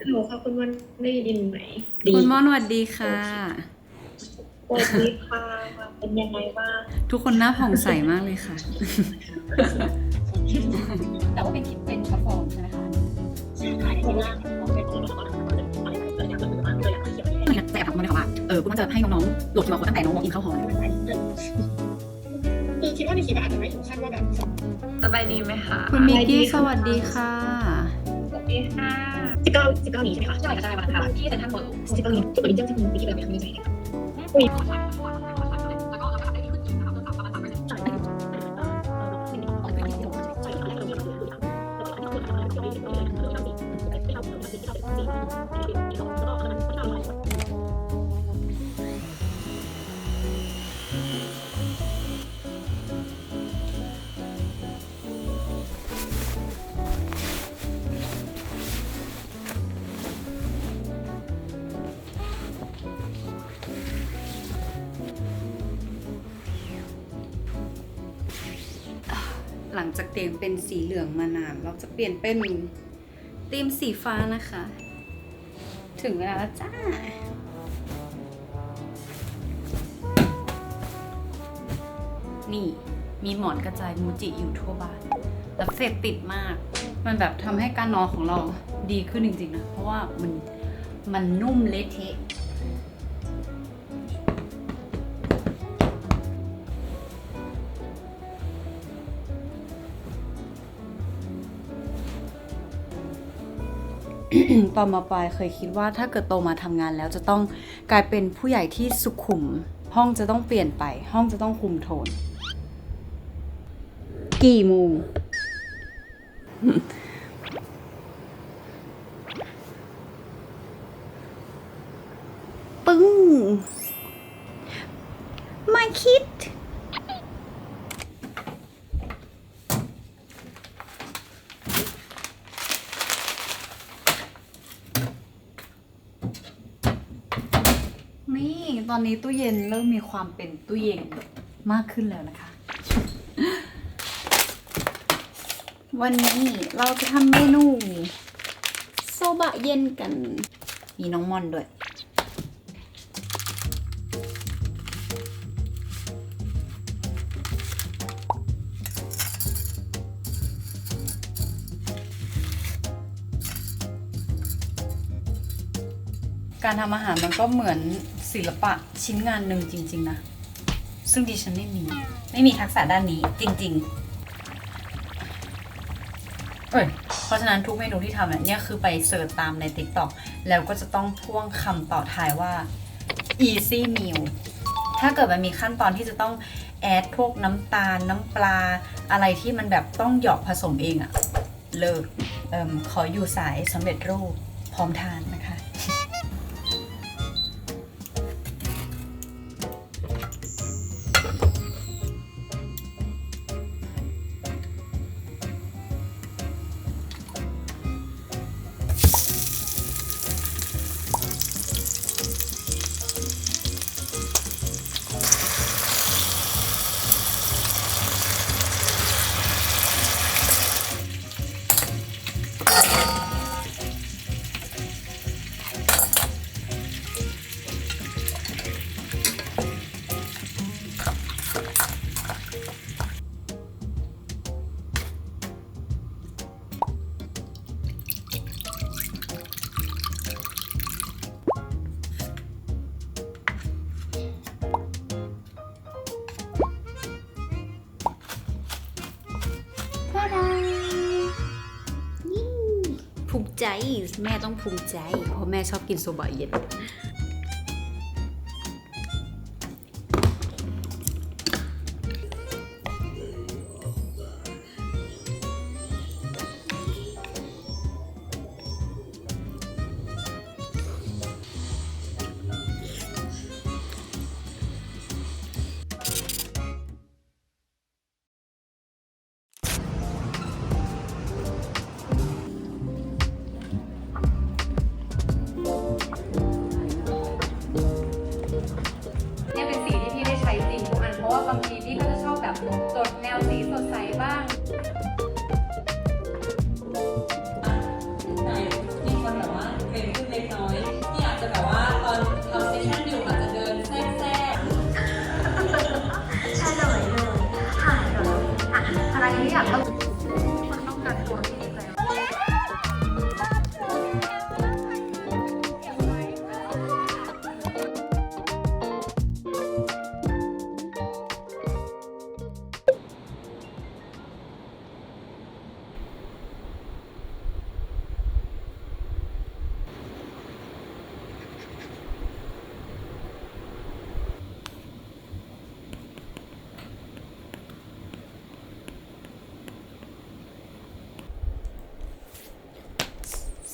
ฮัลโหลค่ะคุณวันได้ยินไหมคุณม่อนสวัสดีค่ะสวัสดีค่ะเป็นยังไงบ้างทุกคนหน้าผ่องใสมากเลยค่ะ แต่ว่าเป็นคลิปเป็นช็อตฟอร์มใช่ไหมคะแต่แอบถามคุณม่อนเลยค่ะว่าเออคุณม่อนจะให้น้องๆโหลดคิวอาร์โค้ดตั้งแต่น้องวอล์กอินเข้าหอเลยคือคิดว่าในคลิปอาจจะไม่ถึงขั้นว่าแบบสบายดีไหมคะคุณมิกกี้สวัสดีค่ะสวัสดีค่ะ สิบเก้าสิบเก้านี้ใช่ไหมคะใช่ค่ะใช่วันอังคารที่เซ็นทรัลเวิลด์สิบเก้านี้ที่เปิดจริงที่มีที่แบบไม่เคย ลังจากเตียงเป็นสีเหลืองมานาน เราจะเปลี่ยนเป็นธีมสีฟ้านะคะ ถึงเวลาแล้วจ้านี่มีหมอนกระจายมูจิอยู่ทั่วบ้านแล้วเสพติดมาก มันแบบทำให้การนอนของเราดีขึ้นจริงๆนะ เพราะว่ามันมันนุ่มเละเทะ ตอนมาปลายเคยคิดว่าถ้าเกิดโตมาทำงานแล้วจะต้องกลายเป็นผู้ใหญ่ที่สุขุม ห้องจะต้องเปลี่ยนไป ห้องจะต้องคุมโทน กี่โมง นี่ตอนนี้ตู้เย็นเริ่มมีความเป็นตู้เย็นมากขึ้นแล้วนะคะ วันนี้เราจะทำเมนูโซบะเย็นกัน มีน้องมอนด้วย การทำอาหารมันก็เหมือน ศิลปะชิ้นงานหนึ่งจริง ๆ นะ ซึ่งดิฉันไม่มี ไม่มีทักษะด้านนี้จริง ๆ เอ้ยเพราะฉะนั้นทุกเมนูที่ทำเนี่ยเนี่ยคือไปเสิร์ชตามใน TikTok แล้วก็จะต้องพ่วงคำต่อท้ายว่า easy meal ถ้าเกิดมันมีขั้นตอนที่จะต้องแอดพวกน้ำตาลน้ำปลา อะไรที่มันแบบต้องหยอกผสมเองอะเลิกเอมขออยู่สายสำเร็จรูปพร้อมทานนะ แม่ต้องภูมิใจ เพราะแม่ชอบกินโซบะเย็น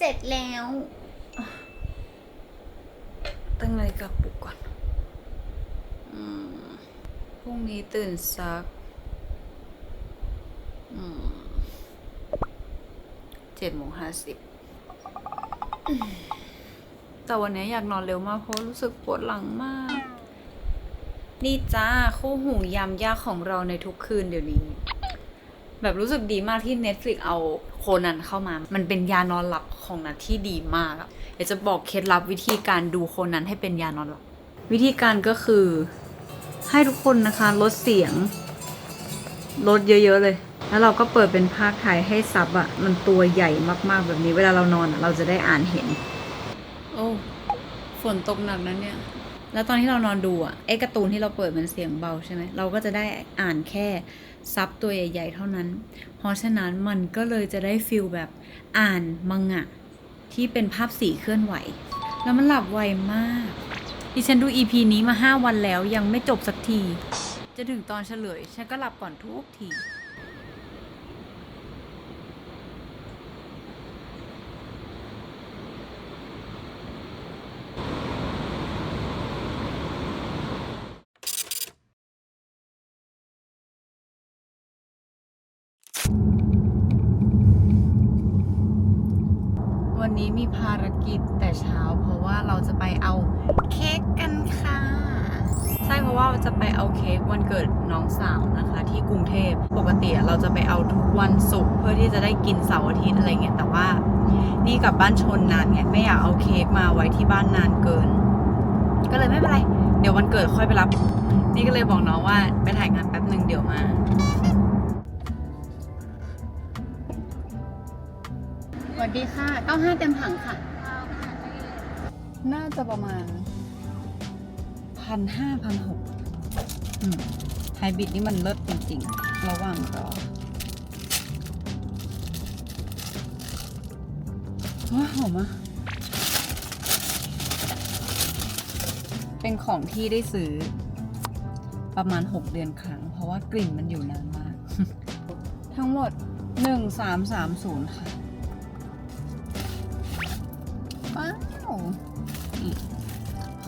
ร็จแล้ว ตั้งนาฬิกาปลุกก่อนอืมพรุ่งนี้ตื่นสักอืมเจ็ดโมงห้าสิบแต่วันนี้อยากนอนเร็วมากเพราะรู้สึกปวดหลังมาก นี่จ้าคู่หูยำยากของเราในทุกคืนเดี๋ยวนี้ แบบรู้สึกดีมากที่ Netflix เอาโคนันเข้ามา มันเป็นยานอนหลับของนัทที่ดีมากอะเดี๋ยวจะบอกเคล็ดลับวิธีการดูโคนันให้เป็นยานอนหลับ วิธีการก็คือ ให้ทุกคนนะคะลดเสียงลดเยอะๆเลย แล้วเราก็เปิดเป็นภาคไทยให้ซับอะมันตัวใหญ่มากๆแบบนี้ เวลาเรานอนอะเราจะได้อ่านเห็น โอ้ฝนตกหนักนั้นเนี่ย แล้วตอนที่เรานอนดูอะไอ้การ์ตูนที่เราเปิดมันเสียงเบาใช่ไหมเราก็จะได้อ่านแค่ ซับตัวใหญ่ ๆ เท่านั้น เพราะฉะนั้นมันก็เลยจะได้ฟิลแบบอ่านมังงะ ที่เป็นภาพสีเคลื่อนไหว แล้วมันหลับไวมาก ดิฉันดู EP นี้มา 5 วันแล้วยังไม่จบสักที จะถึงตอนเฉลย ฉันก็หลับก่อนทุกที นี้มีภารกิจแต่เช้า เพราะว่าเราจะไปเอาเค้กกันค่ะใช่เพราะว่าจะไปเอาเค้กวันเกิดน้องสาวนะคะ ที่กรุงเทพปกติเราจะไปเอาทุกวันศุกร์เพื่อที่จะได้กินเสาร์อาทิตย์อะไรเงี้ยแต่ว่า นี่กลับบ้านชนนานไงไม่อยากเอาเค้กมาไว้ที่บ้านนานเกิน ก็เลยไม่เป็นไรเดี๋ยววันเกิดค่อยไปรับ นี่ก็เลยบอกน้องว่าไปถ่ายงานแป๊บหนึ่งเดี๋ยวมา สวัสดีค่ะ 95 เต็มถังค่ะ น่าจะประมาณพันห้าพันหกไฮบริดนี่มันเลิศจริงๆ ระหว่างรอว้าหอมอะเป็นของที่ได้ซื้อประมาณ 6 เดือนครั้ง เพราะว่ากลิ่นมันอยู่นานมาก ทั้งหมด 1330 ค่ะ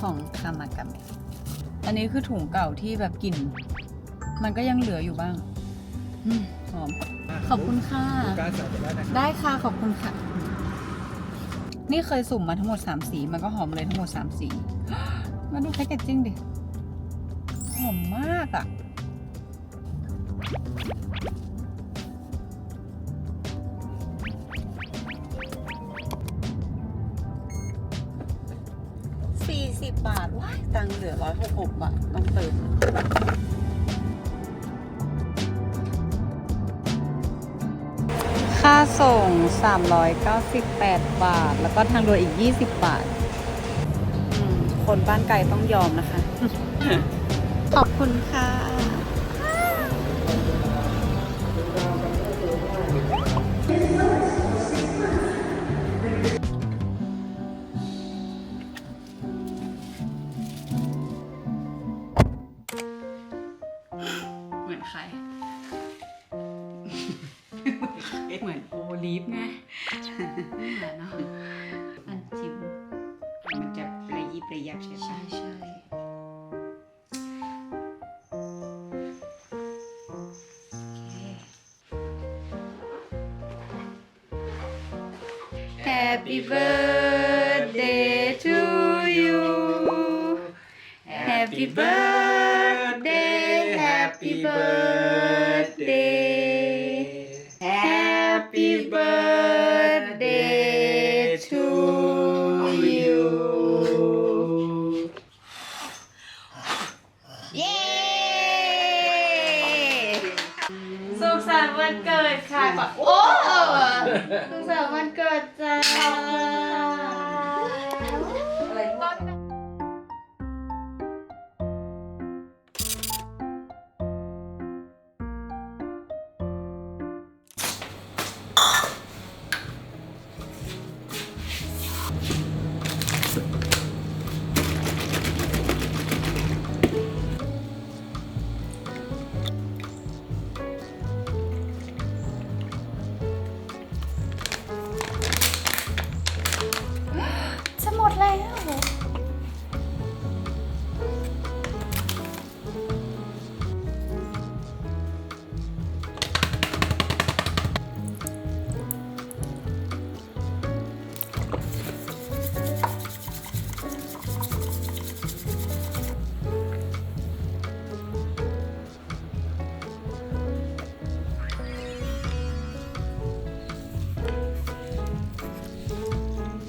ของคามากามะอันนี้คือถุงเก่าที่แบบกลิ่น มันก็ยังเหลืออยู่บ้างอืมหอม ขอบคุณค่ะการสั่งไปแล้วนะได้ค่ะ ขอบคุณค่ะ นี่เคยสุ่มมาทั้งหมด 3 สี มันก็หอมเลยทั้งหมด 3 สี มาดูแพคเกจจิ้งดิ หอมมากอะ่ะ อบอยหกหกบาทต้องเติมค่าส่ง 398 บาท แล้วก็ทางด่วนอีก 20 บาท คนบ้านไกลต้องยอมนะคะ ขอบคุณค่ะ birthday to you Happy birthday Happy birthday Happy birthday to you เย้ สุขสันต์วันเกิดค่ะก่อนโอ้สุขสันต์วันเกิดจ้า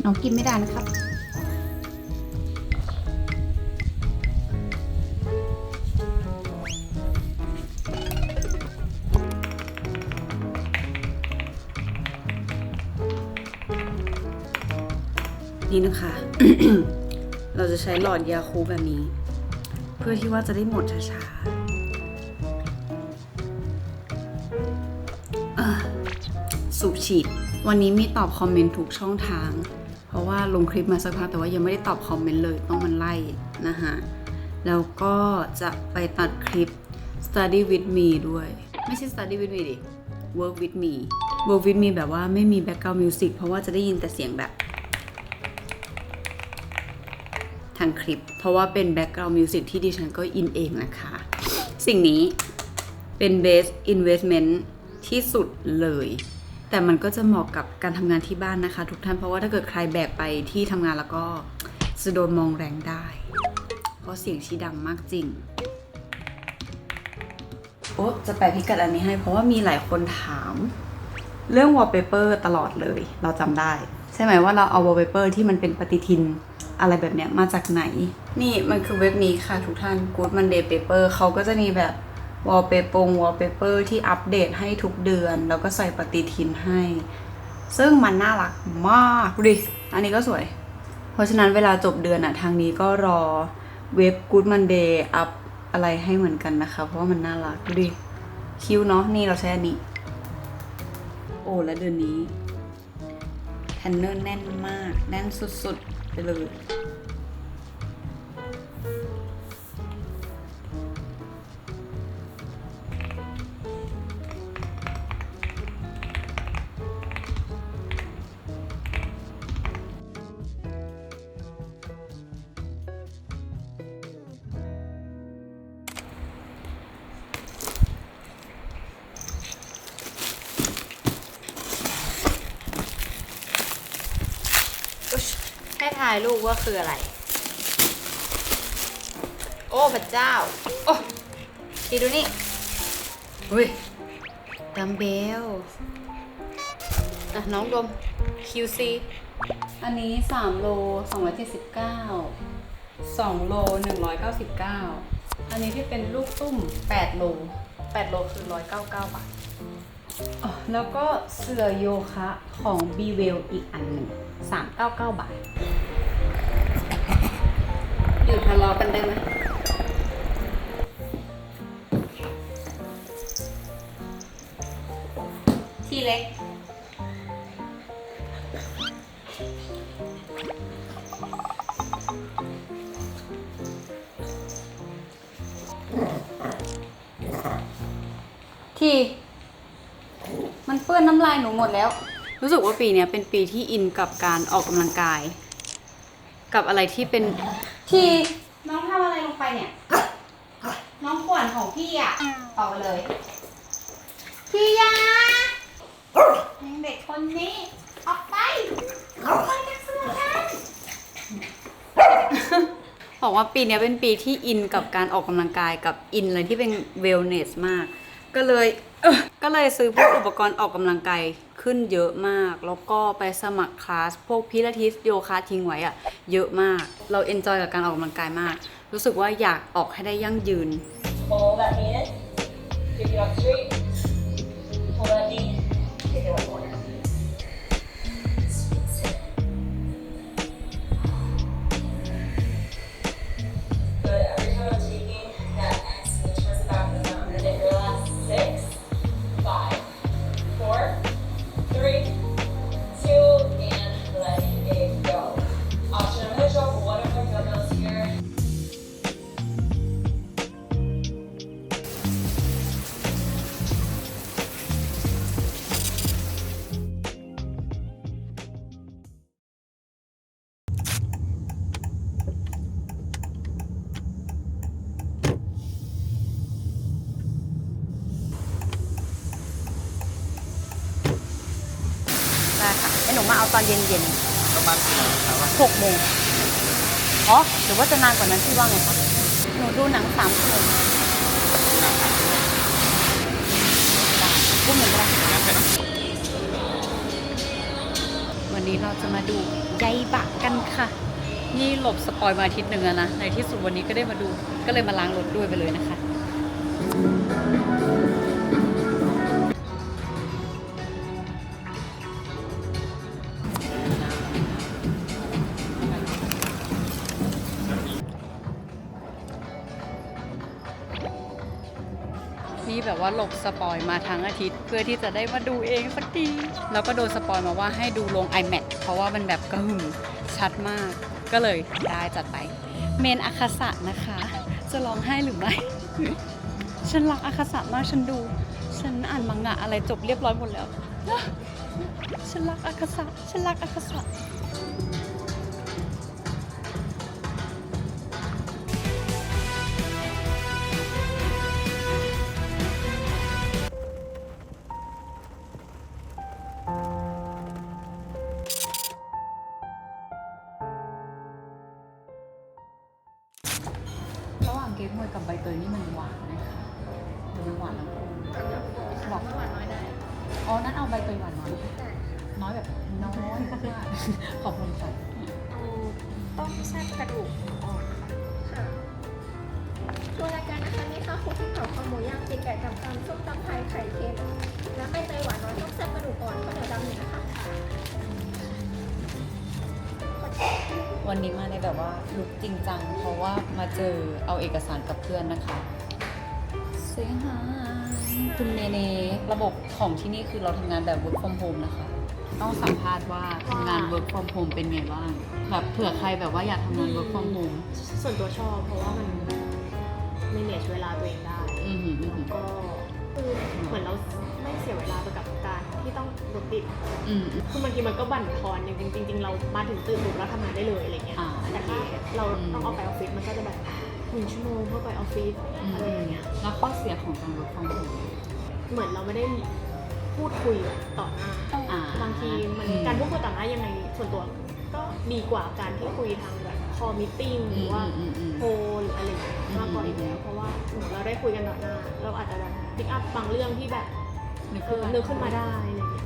น้องกินไม่ได้นะครับ นี่นะคะ เราจะใช้หลอดยาคูแบบนี้ เพื่อที่ว่าจะได้หมดช้าๆสูบฉีด วันนี้มีตอบคอมเมนต์ทุกช่องทาง ว่าลงคลิปมาสักพักแต่ว่ายังไม่ได้ตอบคอมเมนต์เลยต้องมันไล่นะคะแล้วก็จะไปตัดคลิป study with me ด้วย ไม่ใช่ study with me ดิ work with me work with me แบบว่าไม่มี background music เพราะว่าจะได้ยินแต่เสียงแบบทางคลิป เพราะว่าเป็น background music ที่ดิฉันก็อินเองนะคะ สิ่งนี้เป็น best investment ที่สุดเลย แต่มันก็จะเหมาะกับการทำงานที่บ้านนะคะ ทุกท่านเพราะว่าถ้าเกิดใครแบกไปที่ทำงานแล้วก็จะโดนมองแรงได้ เพราะเสียงชีดังมากจริงโอ้จะแปะพิกัดอันนี้ให้ เพราะว่ามีหลายคนถาม เรื่อง wallpaper ตลอดเลย เราจำได้ ใช่ไหมว่าเราเอา wallpaper ที่มันเป็นปฏิทินอะไรแบบเนี้ยมาจากไหน นี่มันคือเว็บนี้ค่ะทุกท่าน Good Monday Paper เขาก็จะมีแบบ wallpaper wallpaper ที่อัปเดตให้ทุกเดือน แล้วก็ใส่ปฏิทินให้ ซึ่งมันน่ารักมากดิอันนี้ก็สวย เพราะฉะนั้นเวลาจบเดือนอะทางนี้ก็รอเว็บ Good Monday อัพอะไรให้เหมือนกันนะคะ เพราะว่ามันน่ารักดูดิคิวเนาะนี่เราใช้อันนี้ โอ้แล้วเดือนนี้แพนเนอร์แน่นมาก แน่นสุดๆ ไปเลย ทายลูกว่าคืออะไร โอ้พระเจ้า โอ้ดีดูนี่อุ้ยดัมเบลอะน้องดม QC อันนี้ 3 โล 279 2 โล 199 อันนี้ที่เป็นลูกตุ้ม 8 โล 8 โลคือ 199 บาทอ๋อแล้วก็เสื้อโยคะของ b w e l l อีกอันหนึ่ง399 บาท หยุดทะเลาะกันได้ไหมที่เล็ก ที่ มันเปื้อนน้ำลายหนูหมดแล้ว รู้สึกว่าปีเนี้ยเป็นปีที่อินกับการออกกำลังกาย กับอะไรที่เป็น ที่น้องทำอะไรลงไปเนี่ย น้องขวัญของพี่อะออกไปเลย พี่ยาเด็กคนนี้ ออกไป ออกไปจากเสื้อฉันบอกว่าปีเนี้ยเป็นปีที่อินกับการออกกำลังกายกับอินอะไรที่เป็นเวลเนสมาก ก็เลยก็เลยซื้อพวกอุปกรณ์ออกกำลังกายขึ้นเยอะมาก แล้วก็ไปสมัครคลาสพวกพิลาทิสโยคะทิ้งไว้อะเยอะมาก เราเอนจอยกับการออกกำลังกายมาก รู้สึกว่าอยากออกให้ได้ยั่งยืน Pull that knee in. Kick it ตอนเย็นประมาณกี่โมงครับว่าๆหกโมงอ๋อหรือว่าจะนานกว่านั้นพี่ว่าไงคะหนูดูหนังสามชั่วโมงพุ่มหนึ่งก็ได้วันนี้เราจะมาดูใยบักกันค่ะ นี่หลบสปอยมาอาทิตย์หนึ่งแล้วนะ ในที่สุดวันนี้ก็ได้มาดู ก็เลยมาล้างรถด้วยไปเลยนะคะ แบบว่าหลบสปอยมาทั้งอาทิตย์ เพื่อที่จะได้มาดูเองสักทีแล้วก็โดนสปอยมาว่าให้ดูลง iMac เพราะว่ามันแบบกระหึ่มชัดมาก ก็เลยได้จัดไป เมนอาคาสะนะคะ จะร้องไห้หรือไม่ ฉันรักอาคาสะมากฉันดู ฉันอ่านมังงะอะไรจบเรียบร้อยหมดแล้ว ฉันรักอาคาสะฉันรักอาคาสะ ก๊กฮวยกับใบเตยนี่มันหวานไหมคะมันหวานทั้งคู่บอกหวานน้อยได้อ๋อนั่นเอาใบเตยหวานน้อย น้อยแบบน้อยมากขอบคุณค่ะต้มแซ่บกระดูกอ่อนค่ะตัวรายการนะคะนี่ค่ะคุกกี้เผาข้าวหมูย่างตีไก่ตำตำส้มตำไทยไข่เค็มและใบเตยหวานน้อยต้มแซ่บกระดูกอ่อนข้าวเหนียวดำหนึ่งนะคะ วันนี้มาในแบบว่าลุกจริงจัง เพราะว่ามาเจอเอาเอกสารกับเพื่อนนะคะเซฮายคุณเนเนระบบของที่นี่คือเราทำงานแบบ work from home นะคะ ต้องสัมภาษณ์ว่าทำงาน work from home เป็นไงบ้างแบบเผื่อใครแบบว่าอยากทำงาน work from home ส่วนตัวชอบเพราะว่ามันไม่เนชเวลาตัวเองได้อือหืออือหือก็คือเหมือนเราไม่เสียเวลาไปกับการ ที่ต้องรถติดอืม คือบางทีมันก็บั่นทอนจริงๆจริงๆเรามาถึงตื่นปุ๊บแล้วทำงานได้เลยอะไรเงี้ยอ่าแต่ถ้าเราอืมต้องเอาไปออฟฟิศมันก็จะแบบหนึ่งชั่วโมงเพื่อไปออฟฟิศอืม อะไรอย่างเงี้ย แล้วข้อเสียของการ work from home เหมือนเราไม่ได้พูดคุยต่อหน้า อ่าบางทีมันอืม การพูดคุยต่อหน้ายังไงส่วนตัว ก็ดีกว่าการที่คุยทางแบบคอมิทติ้งหรือว่าอืมอืมโทรหรืออะไรอย่างเงี้ยมากกว่าอีกแล้วเพราะว่าสมมติเราได้คุยกันต่อหน้า เราอาจจะแบบพิกอัพบางเรื่องที่แบบ นึกเอขึ้อขึ้นมาได้อะไรอย่างเงี้ย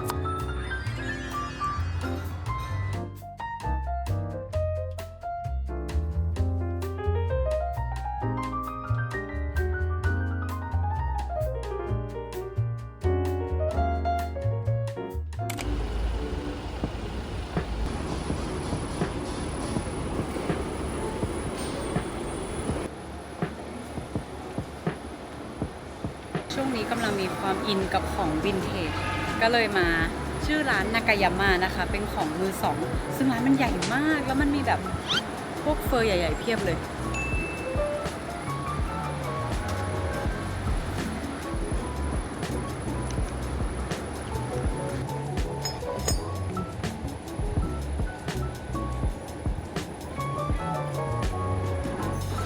กับของวินเทจก็เลยมาชื่อร้านนากายาม่านะคะ เป็นของมือสอง ซึ่งร้านมันใหญ่มาก แล้วมันมีแบบพวกเฟอร์ใหญ่ ๆ เพียบเลย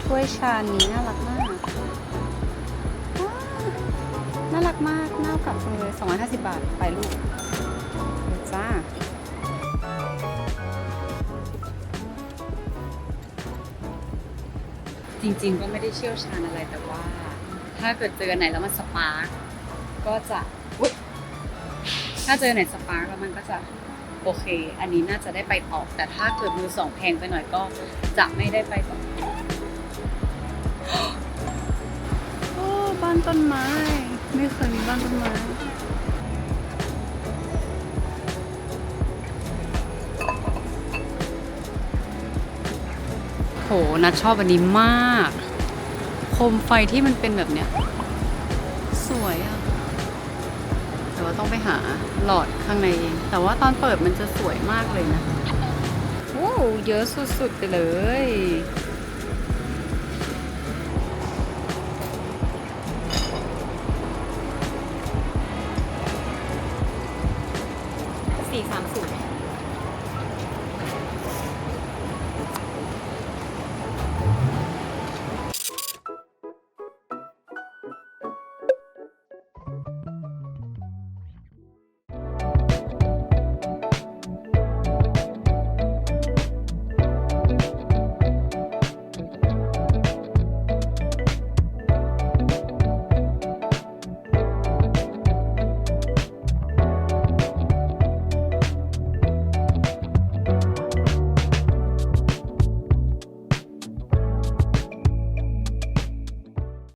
ถ้วยชานี้น่ารักมาก กน่าเอากลับจังเลย250 บาท ไปลูกจ้าจริงๆก็ไม่ได้เชี่ยวชาญอะไรแต่ว่า ถ้าเกิดเจอไหนแล้วมันสปาร์กก็จะถ้าเจอไหนสปาร์กแล้วมันก็จะโอเค อันนี้น่าจะได้ไปต่อแต่ถ้าเกิดมือสองแพงไปหน่อยก็จะไม่ได้ไปต่อโอ้บ้านต้นไม้ ไม่เคยมีบ้านต้นไม้โหนัดชอบอันนี้มาก โคมไฟที่มันเป็นแบบเนี้ย สวยอะแต่ว่าต้องไปหาหลอดข้างในเอง แต่ว่าตอนเปิดมันจะสวยมากเลยนะ โอ้เยอะสุดๆไปเลย สี่สามศูน